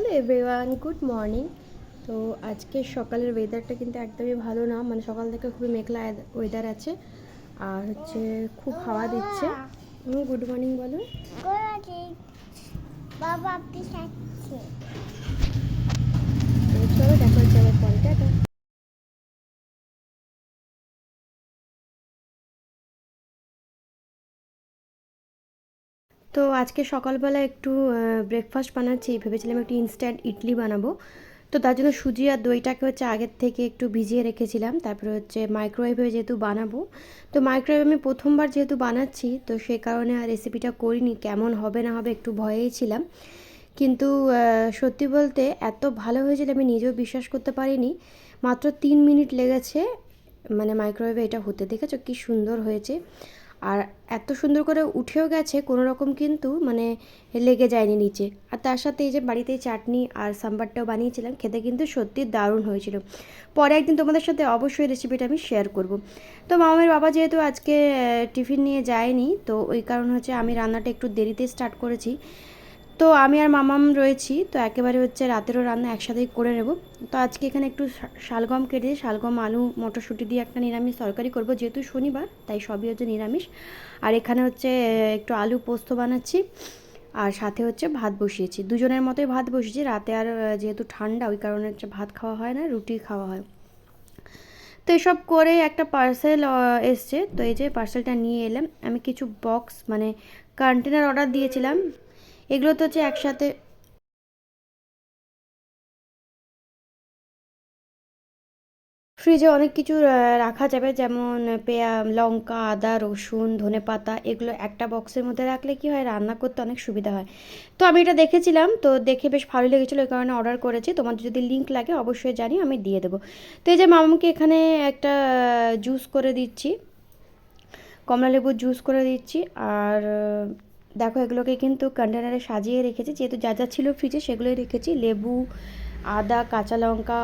Hello everyone good morning তো আজকে সকালের ওয়েদারটা কিন্তু একদমই ভালো না। মানে সকাল থেকে খুবই মেঘলা ওয়েদার আছে। আর হচ্ছে খুব হাওয়া দিচ্ছে। গুড মর্নিং বলো। বাবা চলো দেখা হচ্ছে আবার পরে তো আজকে সকালবেলা একটু ব্রেকফাস্ট বানাচ্ছি, ভেবেছিলাম একটু ইনস্ট্যান্ট ইডলি বানাবো। তো তার জন্য সুজি আর দইটাকে হচ্ছে আগের থেকে একটু ভিজিয়ে রেখেছিলাম। তারপরে হচ্ছে মাইক্রোওয়েভে যেহেতু বানাবো, তো মাইক্রোওয়েভ আমি প্রথমবার যেহেতু বানাচ্ছি, তো সেই কারণে আর রেসিপিটা করিনি, কেমন হবে না হবে একটু ভয়েই ছিলাম। কিন্তু সত্যি বলতে এত ভালো হয়েছিল আমি নিজেও বিশ্বাস করতে পারিনি। মাত্র তিন মিনিট লেগেছে মানে মাইক্রোওয়েভে এটা হতে। দেখেছ কি সুন্দর হয়েছে? আর এত সুন্দর করে উঠেও গেছে, কোনো রকম কিন্তু মানে লেগে যায়নি নিচে। আর তার সাথে এই যে বাড়িতে চাটনি আর সাম্বারটাও বানিয়েছিলাম, খেতে কিন্তু সত্যি দারুণ হয়েছিল। পরে একদিন তোমাদের সাথে অবশ্যই রেসিপিটা আমি শেয়ার করব। তো মামামের বাবা যেহেতু আজকে টিফিন নিয়ে যায়নি, তো ওই কারণ হচ্ছে আমি রান্নাটা একটু দেরিতে স্টার্ট করেছি। তো আমি আর মামাম রয়েছি, তো একেবারে হচ্ছে রাতেরও রান্না একসাথেই করে নেব। তো আজকে এখানে একটু শালগম কেটে, শালগম, আলু, মটরশুঁটি দিয়ে একটা নিরামিষ তরকারি করব, যেহেতু শনিবার, তাই সবই হচ্ছে নিরামিষ। আর এখানে হচ্ছে একটু আলু পোস্ত বানাচ্ছি, আর সাথে হচ্ছে ভাত বসিয়েছি। দুজনের মতোই ভাত বসিয়েছি, রাতে আর যেহেতু ঠান্ডা, ওই কারণে হচ্ছে ভাত খাওয়া হয় না, রুটি খাওয়া হয়। তো এসব করে একটা পার্সেল এসছে, তো এই যে পার্সেলটা নিয়ে এলাম। আমি কিছু বক্স মানে কন্টেনার অর্ডার দিয়েছিলাম। এগুলো তো হচ্ছে একসাথে ফ্রিজে অনেক কিছু রাখা যাবে। যেমন পেঁয়া, লঙ্কা, আদা, রসুন, ধনে পাতা, এগুলো একটা বক্সের মধ্যে রাখলে কি হয়? রান্না করতে অনেক সুবিধা হয়। তো আমি এটা দেখেছিলাম, তো দেখে বেশ ভালো লেগেছিলো। এই কারণে অর্ডার করেছি। তোমাদের যদি লিঙ্ক লাগে, অবশ্যই জানি আমি দিয়ে দেবো। তো এই যে মামাকে এখানে একটা জুস করে দিচ্ছি। কমলা লেবুর জুস করে দিচ্ছি। আর দেখো এগুলোকে কিন্তু কন্টেনারে সাজিয়ে রেখেছি, যেহেতু যা যা ছিল ফ্রিজে সেগুলোই রেখেছি। লেবু, আদা, কাঁচা লঙ্কা,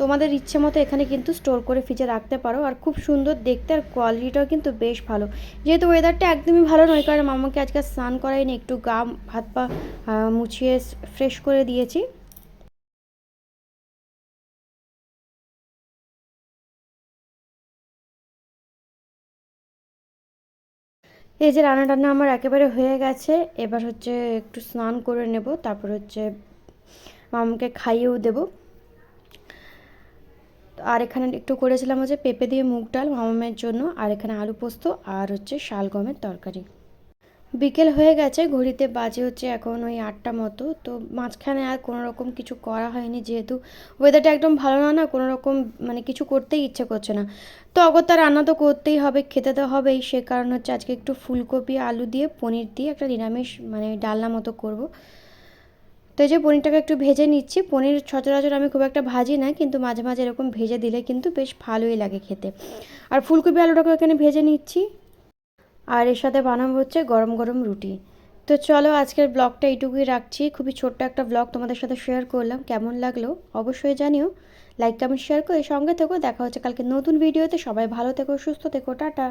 তোমাদের ইচ্ছে মতো এখানে কিন্তু স্টোর করে ফ্রিজে রাখতে পারো। আর খুব সুন্দর দেখতে আর কোয়ালিটিটাও কিন্তু বেশ ভালো। যেহেতু ওয়েদারটা একদমই ভালো নয়, কারণ মামাকে আজকে স্নান করাইনি একটু গা, হাত পা মুছিয়ে ফ্রেশ করে দিয়েছি। এই যে রান্না টান্না আমার একেবারে হয়ে গেছে, এবার হচ্ছে একটু স্নান করে নেব, তারপর হচ্ছে মামাকে খাইয়েও দেব। আর এখানে একটু করেছিলাম হচ্ছে পেঁপে দিয়ে মুগ ডাল মামামের জন্য, আর এখানে আলু পোস্ত আর হচ্ছে শালগমের তরকারি। বিকেল হয়ে গেছে, ঘড়িতে বাজে হচ্ছে এখন ওই আটটা মতো, তো মাঝখানে আর কোনো রকম কিছু করা হয়নি যেহেতু। ওয়েদারটা একদম ভালো না না কোনো রকম মানে কিছু করতেই ইচ্ছে করছে না। তো অগত্যা রান্না তো করতেই হবে, খেতে তো হবেই, সে কারণ হচ্ছে আজকে একটু ফুলকপি, আলু দিয়ে, পনির দিয়ে একটা নিরামিষ মানে ডালনা মতো করব। তো এই যে পনিরটাকে একটু ভেজে নিচ্ছি, পনির সচরাচর আমি খুব একটা ভাজি না, কিন্তু মাঝে মাঝে এরকম ভেজে দিলে কিন্তু বেশ ভালোই লাগে খেতে। আর ফুলকপি আলুটাকে এখানে ভেজে নিচ্ছি। আর এর সাথে বানানো হচ্ছে গরম গরম রুটি। তো চলো আজকের ব্লগটা এইটুকুই রাখছি। খুবই ছোট্ট একটা ব্লগ তোমাদের সাথে শেয়ার করলাম। কেমন লাগল অবশ্যই জানিও। লাইক কমেন্ট শেয়ার করে সঙ্গে থেকো। দেখা হচ্ছে কালকে নতুন ভিডিওতে সবাই ভালো থেকো, সুস্থ থেকো। টাটা।